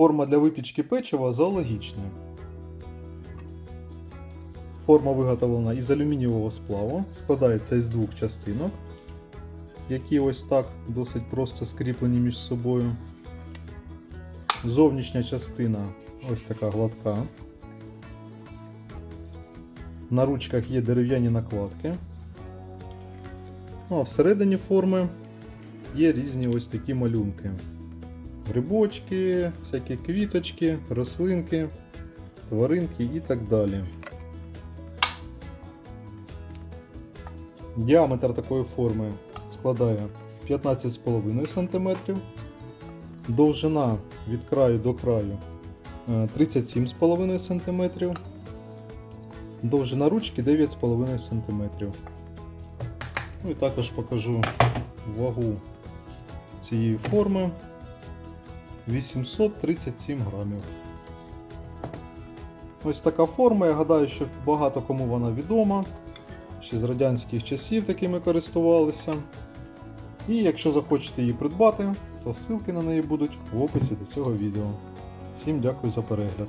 Форма для випічки печива зоологічна. Форма виготовлена із алюмінієвого сплаву, складається із двох частинок, які ось так досить просто скріплені між собою. Зовнішня частина ось така гладка. На ручках є дерев'яні накладки. Ну, а всередині форми є різні ось такі малюнки. Грибочки, всякі квіточки, рослинки, тваринки і так далі. Діаметр такої форми складає 15,5 см. Довжина від краю до краю е, 37,5 см. Довжина ручки 9,5 см. Ну і також покажу вагу цієї форми 837 грамів. Ось така форма, я гадаю, що багато кому вона відома. Ще з радянських часів такими користувалися. І якщо захочете її придбати, то ссылки на неї будуть в описі до цього відео. Всім дякую за перегляд.